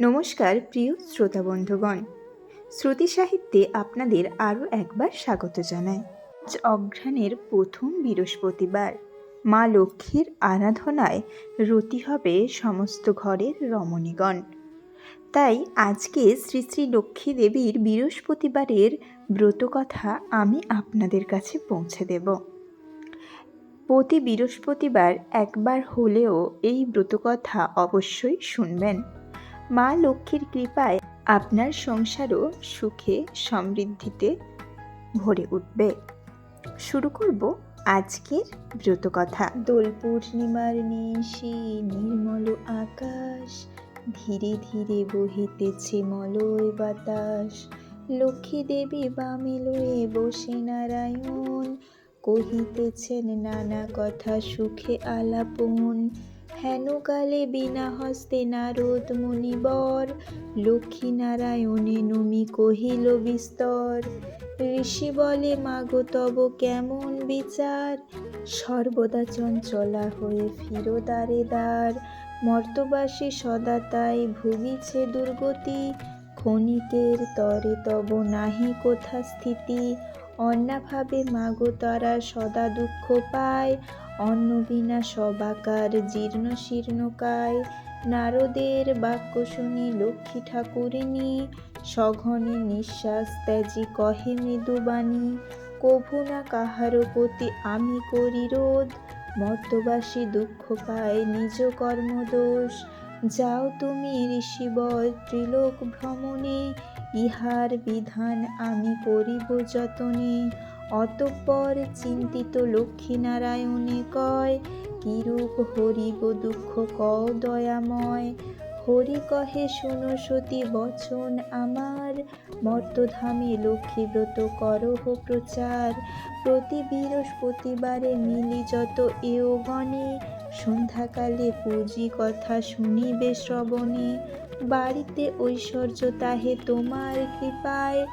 নমস্কার, প্রিয় শ্রোতা বন্ধুগণ। শ্রুতি সাহিত্যে আপনাদের আরও একবার স্বাগত জানাই। আজ অঘ্রাণের প্রথম বৃহস্পতিবার। মা লক্ষ্মীর আরাধনায় রতি হবে সমস্ত ঘরের রমণীগণ। তাই আজকে শ্রী শ্রী লক্ষ্মী দেবীর বৃহস্পতিবারের ব্রতকথা আমি আপনাদের কাছে পৌঁছে দেব। প্রতি বৃহস্পতিবার একবার হলেও এই ব্রতকথা অবশ্যই শুনবেন। মা লক্ষ্মীর কৃপায় আপনার সংসারও সুখে সমৃদ্ধিতে ভরে উঠবে। শুরু করব আজকের ব্রতকথা দোল পূর্ণিমার নিশি নির্মল আকাশ, ধীরে ধীরে বহিতেছে মলয় বাতাস। লক্ষ্মী দেবী বামে লয়ে বসে নারায়ণ, কহিতেছেন, নানা কথা সুখে আলাপন হেন কালে বিনা হস্তে নারদ মুনিবর লক্ষ্মী নারায়ণে নমি কহিল বিস্তর। ঋষি বলে, মাগো, তব কেমন বিচার? সর্বদা চঞ্চলা হয়ে ফিরো দ্বারে দ্বার। মর্তবাসী সদা তাই ভুগিছে দুর্গতি। ক্ষণিকের তরে তব নাহি কোথা স্থিতি? অন্যাভাবে মাগো তারা সদা দুঃখ পায় অন্ন বিনা সবাকার জীর্ণ শীর্ণকায় নারদের বাক্য শুনি লক্ষ্মী ঠাকুরিনী সঘনে নিঃশ্বাস ত্যাজি কহে মৃদুবাণী। কভু না কাহারো প্রতি আমি করি রোধ মর্তবাসী দুঃখ পায় নিজ কর্মদোষ। যাও তুমি ঋষিবর ত্রিলোক ভ্রমণে ইহার বিধান আমি করিব যতনে। অতঃপর চিন্তিত লক্ষ্মীনারায়ণে কয় কিরূপ হরিব দুঃখ ক দয়াময়। হরি কহে, শুনো সতী বচন আমার। মর্তধামে লক্ষ্মীব্রত করহ প্রচার। প্রতি বৃহস্পতিবারে মিলি যত এও গণে। সন্ধ্যাকালে পুঁজি কথা শুনিবে শ্রবণে। বাড়িতে ঐশ্বর্য তাহে তোমার কৃপায়।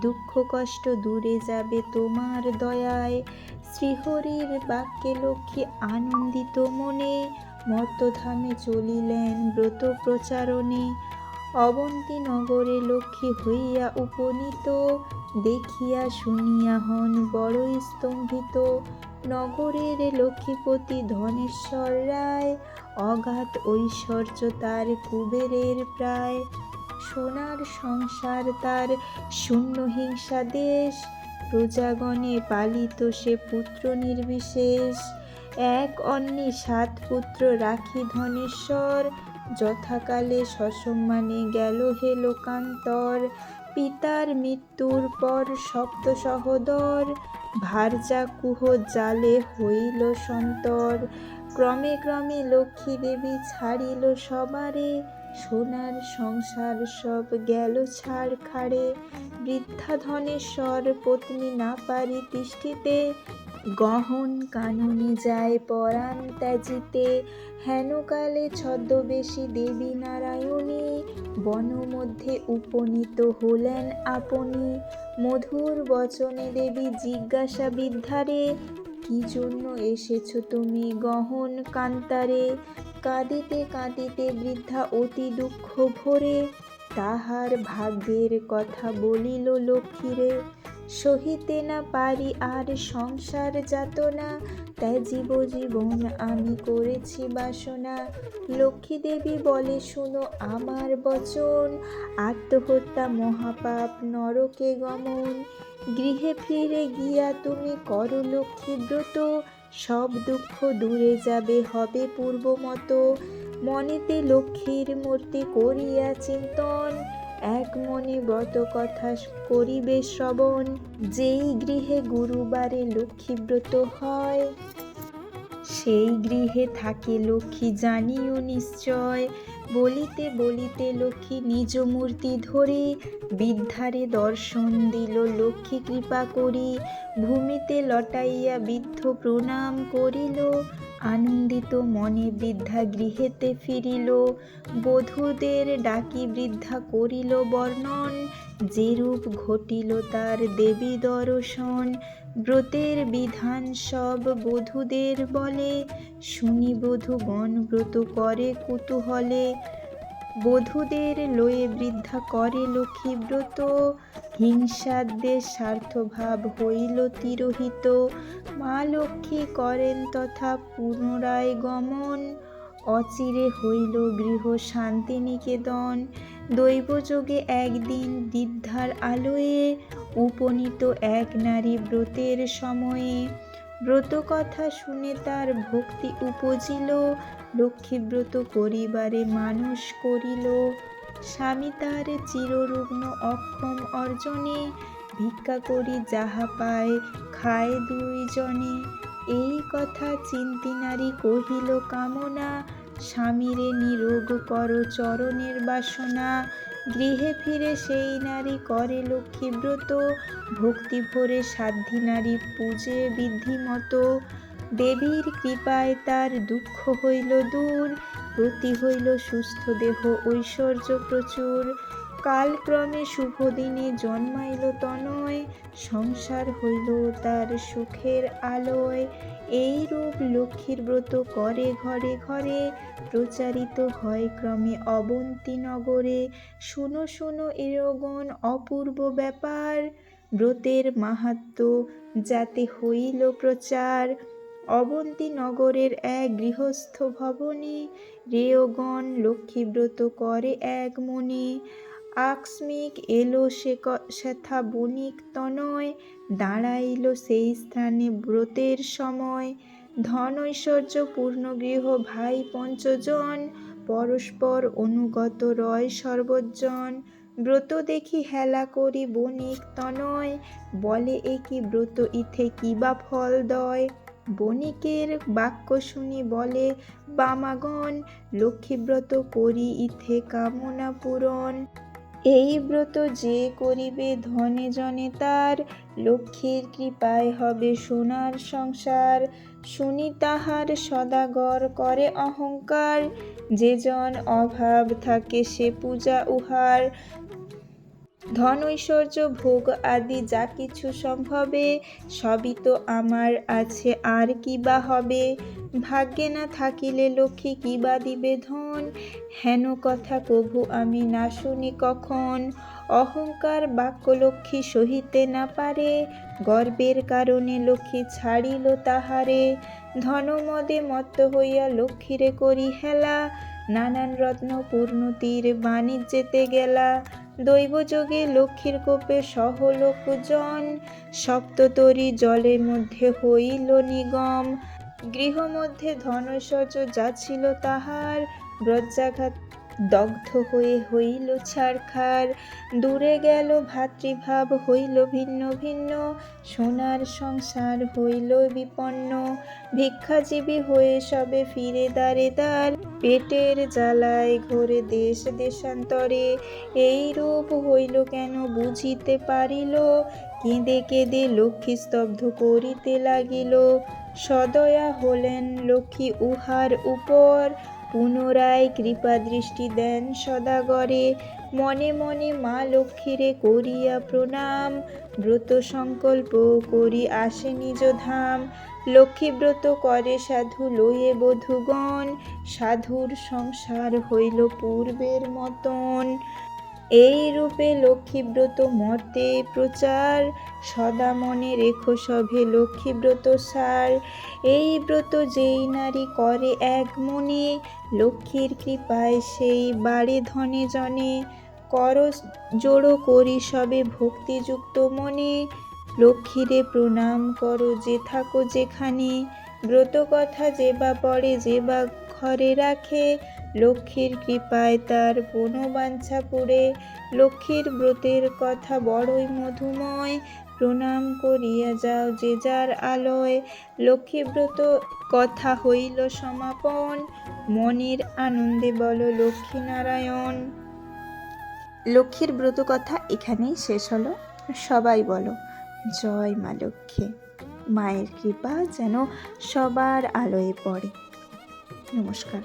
দুঃখ কষ্ট দূরে যাবে তোমার দয়ায়। শ্রীহরির বাক্যে লক্ষ্মী আনন্দিত মনে। মর্তধামে চলিলেন ব্রত প্রচারণে অবন্তী নগরে লক্ষ্মী হইয়া উপনীত, দেখিয়া শুনিয়া হন বড়ই স্তম্ভিত। নগরের লক্ষ্মীপতি ধনেশ্বর রায়, অগাধ ঐশ্বর্য তার কুবেরের প্রায়। সোনার সংসার তার শূন্য হিংসা দেশ প্রজাগণে পালিত সে পুত্র নির্বিশেষ। এক অন্যে সাত পুত্র রাখি ধনেশ্বর। যথাকালে সসম্মানে গেল হে লোকান্তর। পিতার মৃত্যুর পর সপ্ত সহদর। ভারজা কুহ জালে হইল সন্তর। ক্রমে ক্রমে লক্ষ্মী দেবী ছাড়িল সবারে। সোনার সংসার সব গেল ছাড় খাড়ে বৃদ্ধা ধনেশ্বর, পত্নী না পারি তিষ্ঠিতে। গহন কাননে যায় পরাণ ত্যাজিতে হেনকালে ছদ্মবেশী দেবী নারায়ণী বন মধ্যে উপনীত হলেন আপনি। মধুর বচনে দেবী জিজ্ঞাসা বিদ্ধারে, কি জন্য এসেছ তুমি গহন কান্তারে? কাঁদিতে কাঁদিতে বৃদ্ধা অতি দুঃখ ভরে। তাহার ভাগ্যের কথা বলিল লক্ষ্মীরে। সহিতে না পারি আর সংসার যাতনা। ত্যাজিব জীবন আমি করেছি বাসনা। লক্ষ্মী দেবী বলে, শুনো আমার বচন। আত্মহত্যা মহাপাপ, নরকে গমন। গৃহে ফিরে গিয়া তুমি করো লক্ষ্মী ব্রত। সব দুঃখ দূরে যাবে, হবে পূর্ব মতো মনেতে লক্ষ্মীর মূর্তি করিয়া চিন্তন। এক মনে ব্রত কথা করিবে শ্রবণ, যেই গৃহে গুরুবারে লক্ষ্মীব্রত হয়। সেই গৃহে থাকে লক্ষ্মী, জানিও নিশ্চয়। বলিতে বলিতে লক্ষ্মী নিজ মূর্তি ধরে বিদ্ধারে দর্শন দিল লক্ষ্মী কৃপা করি। ভূমিতে লটাইয়া বৃদ্ধ প্রণাম করিল আনন্দিত মনে বৃদ্ধা গৃহেতে ফিরিল, বধূদের ডাকি বৃদ্ধা করিল বর্ণন। যেরূপ ঘটিল তার দেবী দর্শন, ব্রতের বিধান সব বধূদের বলে। শুনি বধূগণ ব্রত করে কুতূহলে বধূদের লয়ে বৃদ্ধা করে লক্ষ্মী ব্রত। হিংসাদ্যে স্বার্থভাব হইল তিরোহিত। মা লক্ষ্মী করেন তথা পুনরায় গমন। অচিরে হইল গৃহ শান্তিনিকেতন। দৈবযোগে একদিন বৃদ্ধার আলোয়ে উপনীত এক নারী ব্রতের সময়ে ব্রত কথা শুনে তার ভক্তি উপজিল লক্ষ্মীব্রত করিবারে মানুষ করিল। স্বামী তার চিররুগ্ন অক্ষম অর্জনে, ভিক্ষা করি যাহা পায় খায় দুইজনে। এই কথা চিন্তি নারী কহিল, কামনা, স্বামীরে নিরোগ কর চরণের বাসনা গৃহে ফিরে সেই নারী করে লক্ষ্মীব্রত ভক্তি ভরে সাধ্যী নারী পূজে বিধিমতো। দেবীর কৃপায় তার দুঃখ হইল দূর, প্রতি হইল সুস্থ দেহ ঐশ্বর্য প্রচুর। কালক্রমে শুভ দিনে জন্মাইল তনয়, সংসার হইল তার সুখের আলোয়। এই রূপ লক্ষ্মীর ব্রত করে ঘরে ঘরে, প্রচারিত হয় ক্রমে অবন্তী নগরে। শুনো শুনো এরগণ অপূর্ব ব্যাপার। ব্রতের মাহাত্ম যাতে হইল প্রচার। অবন্তী নগরের এক গৃহস্থ ভবনে রেয়গণ লক্ষ্মীব্রত করে এক মনে। আকস্মিক এলো সে সেথা বণিক তনয়, দাঁড়াইল সেই স্থানে ব্রতের সময়। ধন ঐশ্বর্য পূর্ণ গৃহ ভাই পঞ্চজন, পরস্পর অনুগত রয় সর্বজন। ব্রত দেখি হেলা করি বণিক তনয়, বলে এ কি ব্রত, ইথে কি বা ফল দয়? বণিকের বাক্য শুনি বলে, বামাগণ, লক্ষ্মীব্রত করি, ইথে কামনা পূরণ। এই ব্রত যে করিবে ধনে জনে তার, লক্ষ্মীর কৃপায় হবে সোনার সংসার। শুনি তাহার সদাগর, করে অহংকার। যে জন অভাব থাকে সে পূজা উহার। ধন ঐশ্বর্য, ভোগ আদি যা কিছু সম্ভবে, সবই তো আমার আছে, আর কি বা হবে? ভাগ্যে না থাকিলে লক্ষ্মী কি বা দিবে ধন? হেন কথা কভু আমি না শুনি কখন? অহংকার বাক্য লক্ষ্মী সহিতে না পারে, গর্বের কারণে লক্ষ্মী ছাড়িল তাহারে। ধনমদে মত্ত হইয়া লক্ষ্মীরে করি হেলা, নানান রত্ন পূর্ণতির বাণিজ্যেতে গেলা। দৈবযোগে লক্ষ্মীর কোপে সহলোক জন সপ্ততরী জলের মধ্যে হইল নিগম। গৃহমধ্যে ধনসজ যা ছিল তাহার, ব্রজ্জাঘাত দগ্ধ হয়ে হইল ছারখার। দূরে গেল ভাতৃভাব, হইল ভিন্ন ভিন্ন। সোনার সংসার হইল বিপন্ন। ভিক্ষাজীবী হয়ে সবে ফিরে দাঁড়ে দ্বার। পেটের জ্বালায় ঘোরে দেশ দেশান্তরে। এই রূপ হইল কেন বুঝিতে পারিল? কেঁদে কেঁদে লক্ষ্মী স্তব্ধ করিতে লাগিল। সদয়া হলেন লক্ষ্মী উহার উপর। পুনরায় কৃপা দৃষ্টি দেন সদাগরে। মনে মনে মা লক্ষ্মীরে করিয়া প্রণাম। ব্রত সংকল্প করি আসে নিজ ধাম। লক্ষ্মীব্রত করে সাধু লয়ে বধুগণ। সাধুর সংসার হইল পূর্বের মতন। এই রূপে লক্ষ্মীব্রত মতে প্রচার, সদা মনে রেখো সভে লক্ষ্মীব্রত সার। এই ব্রত যেই নারী করে এক মনে, লক্ষ্মীর কৃপায় সেই বাড়ি ধনে জনে। কর জোড়ো করি সবে ভক্তিযুক্ত মনে, লক্ষ্মীরে প্রণাম করো যে থাকো যেখানে। ব্রত কথা যে বা পড়ে যে বা ঘরে রাখে, লক্ষ্মীর কৃপায় তার বনবাঞ্ছা পুরে লক্ষ্মীর ব্রতের কথা বড়ই মধুময়, প্রণাম করিয়া যাও যে যার আলয়। লক্ষ্মীব্রত কথা হইল সমাপন। মনের আনন্দে বলো লক্ষ্মীনারায়ণ লক্ষ্মীর ব্রত কথা এখানেই শেষ হলো। সবাই বলো, জয় মা লক্ষ্মী। মায়ের কৃপা যেন সবার আলোয় পড়ে। নমস্কার।